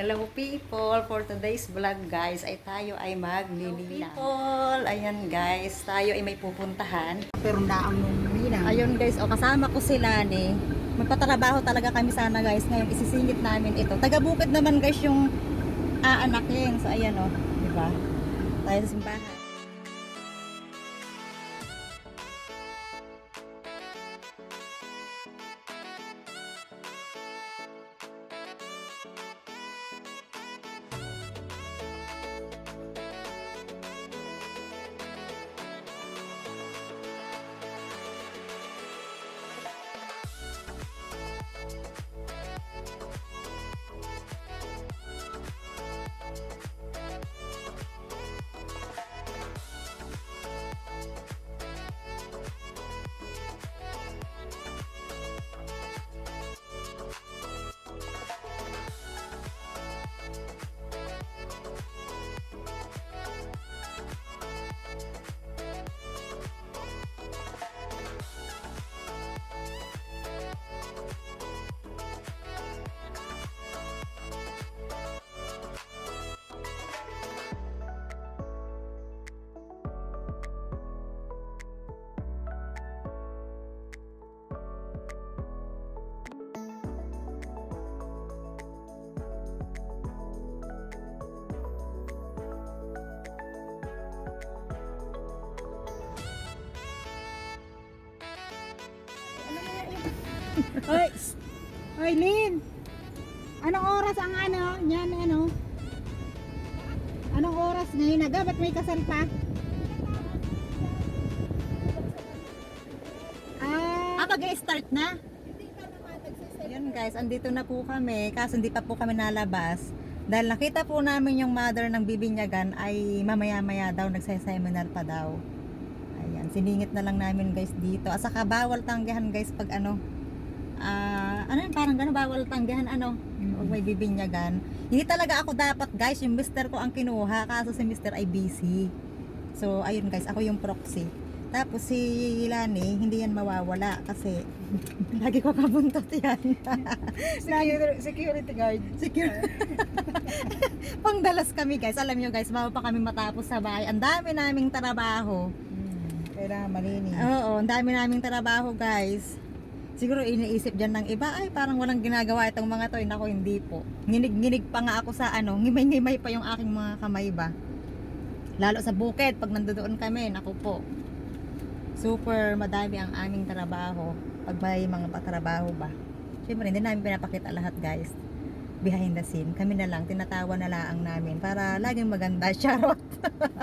Hello people! For today's vlog guys ay tayo ay maglililang. people! Ayan guys, tayo ay may pupuntahan. Pero naang ninang. Ayun guys, o kasama ko sila ni. Magpatrabaho talaga kami sana guys. Ngayon isisingit namin ito. Taga Bukid naman guys yung aanakin. So ayan o, di ba? Tayo sa simbahan. Shh! Hoy, Lin! Anong oras ang ano? Yan, ano? Anong oras ngayon? Naga, ba't may kasal pa? Ah, Ah, mag-start na? Yun guys, andito na po kami. Kaso hindi pa po kami nalabas. Dahil nakita po namin yung mother ng bibinyagan ay mamaya-maya daw nagsay-seminar pa daw. Ayan, siningit na lang namin guys dito. At saka bawal tanggihan guys pag ano, ah, ano yun, parang gano'n, bawal tanggihan ano, pag may bibinyagan. Hindi talaga ako dapat guys, yung mister ko ang kinuha, kaso si mister ay busy. So, ayun guys, ako yung proxy. Tapos si Lani, hindi yan mawawala kasi lagi ko kabuntot yan. security, security guard. Secure. Pangdalas kami guys. Alam nyo guys, bago pa kami matapos sa bahay. Ang dami naming trabaho. Hmm, kailangan malinis. Oo, ang dami naming trabaho guys. Siguro iniisip dyan ng iba, ay parang walang ginagawa itong mga to. Eh, Nako, hindi po. Nginig-nginig pa nga ako sa ano, ngimay-ngimay pa yung aking mga kamay ba. Lalo sa bukid, pag nandoon kami, naku po. Super madami ang aming trabaho. Pag may mga patrabaho ba. Siyempre, hindi namin pinapakita lahat guys. Behind the scene. Kami na lang, tinatawa na lang namin para laging maganda. Charot.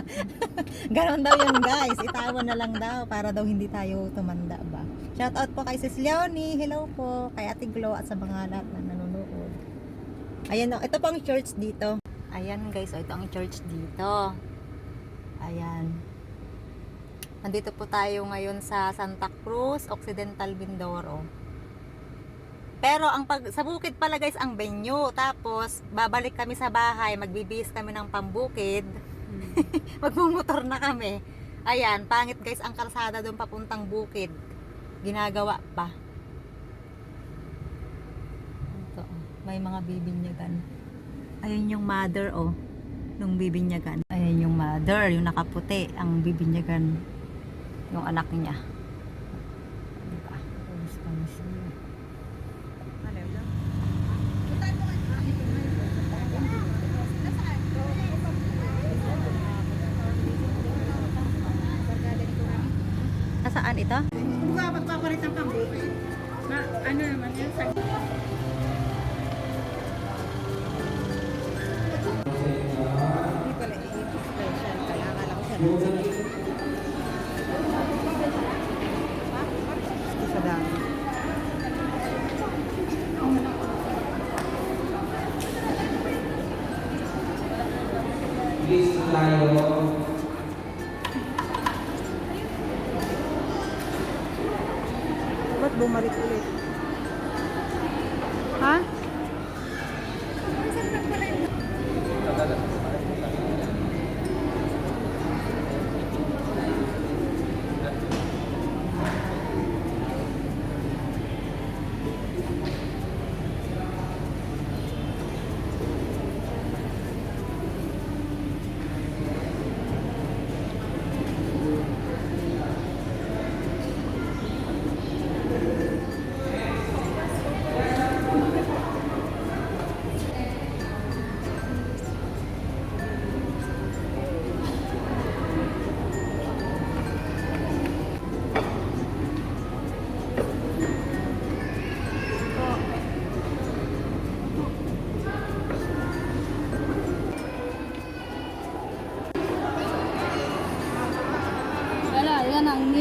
Ganon daw yun guys. Itawa na lang daw para daw hindi tayo tumanda ba. Shout out po kay Sis Leonie. Hello po. Kay Ate Glo at sa mga lahat na nanonood. Ayan o. Ito po ang church dito. Ayan guys. O, ito ang church dito. Ayan. Nandito po tayo ngayon sa Santa Cruz, Occidental Mindoro. Pero ang pag sa bukid pala guys ang venue. Tapos babalik kami sa bahay, magbibihis kami ng pambukid. Magmumotor na kami. Ayan, pangit guys ang kalsada doon papuntang bukid. Ginagawa pa. Ito, oh, may mga bibinyagan. Ayan yung mother oh, nung bibinyagan. Ayan yung mother, yung nakaputi, ang bibinyagan yung anak niya. Nasaan ito? Kung ba magpapalit ng pambuki? Na, ano naman? Sa... Hindi pala i-special. Kailangan lang siya ng. Sa dami. Please tayo. Bumalik ulit? Ha?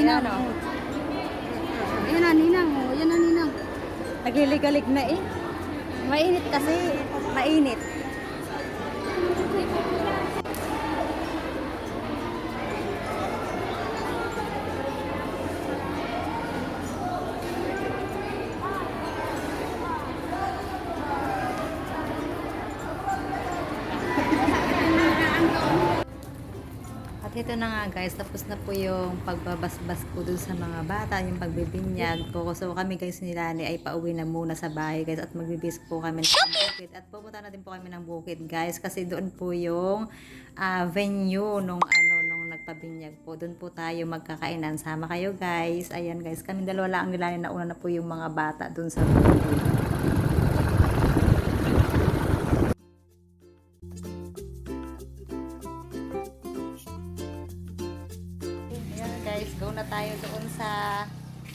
Ninang. Ayan, oh. Na, oh, ninang. Oh. Ayan na, ninang. Nagilig-alig na eh. Mainit kasi. Mainit. Ito na nga guys, tapos na po yung pagbabasbas ko dun sa mga bata, yung pagbibinyag ko. So kami guys ni ay pauwi na muna sa bahay guys at magbibis po kami ng bukid. At pupunta na din po kami ng bukid guys kasi doon po yung ah, venue nung ano nung nagpabinyag po. Doon po tayo magkakainan. Sama kayo guys. Ayan guys, kami dalawa lang ang nila nauna na po yung mga bata doon sa bukid. Go na tayo doon sa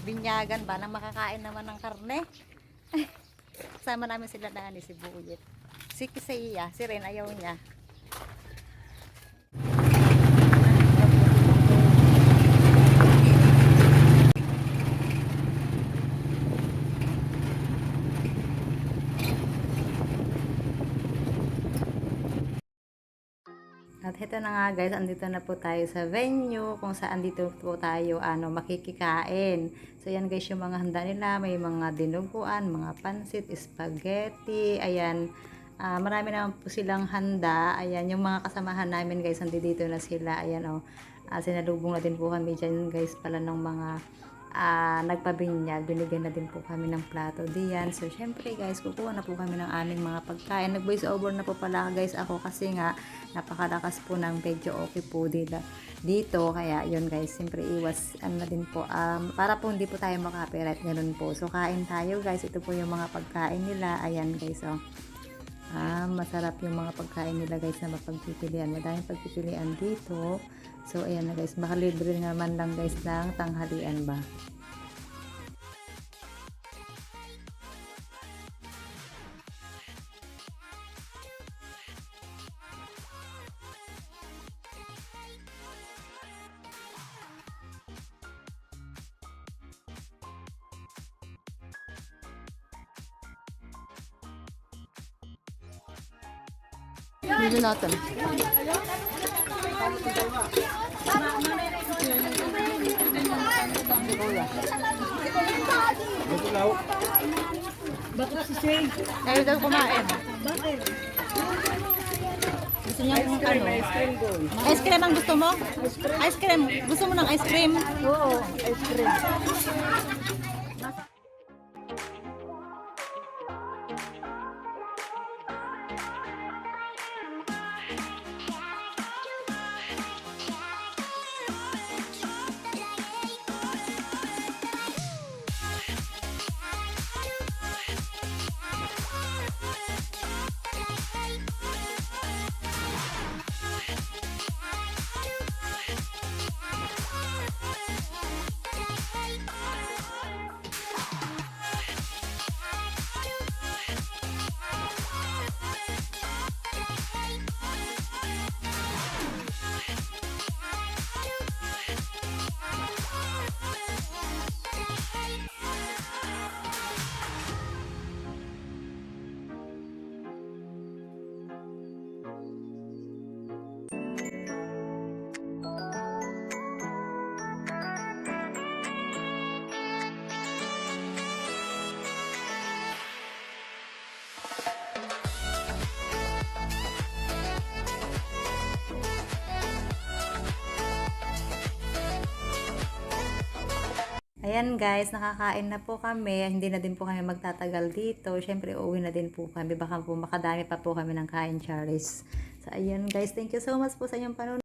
binyagan ba nang makakain naman ng karne. Sama namin sila na ni si Buyet. Si Kisaya, si Ren ayaw niya. At ito na nga guys, andito na po tayo sa venue kung saan dito po tayo ano makikikain. So yan guys yung mga handa nila, may mga dinuguan, mga pansit, spaghetti, ayan. Ah, marami naman po silang handa. Ayan, yung mga kasamahan namin guys, nandito na sila. Ayan oh. Ah, sinalubong na din po kami dyan guys pala ng mga ah, nagpabinyag. Binigyan na din po kami ng plato diyan. So, syempre guys, kukuha na po kami ng aming mga pagkain. Nag-voice over na po pala guys ako kasi nga napakalakas po ng medyo okay po dito. Dito, kaya yun guys, siyempre iwas ano na din po. Um, para po hindi po tayo makapirate, ganun po. So, kain tayo guys. Ito po yung mga pagkain nila. Ayan guys, oh. Ah, masarap yung mga pagkain nila guys na mapagpipilian. Madaming pagpipilian dito. So, ayan na guys. Baka libre naman lang guys ng tanghalian ba. Dito natin. Bakit si Shay? Ayaw daw kumain. Bakit? Gusto niya kung ano. Ice cream ang gusto mo? Ice cream. Gusto mo ng ice cream? Oo, ice cream. Ayan guys, nakakain na po kami. Hindi na din po kami magtatagal dito. Siyempre, uuwi na din po kami. Baka po makadami pa po kami ng kain, Charis. So, ayan guys, thank you so much po sa inyong panonood.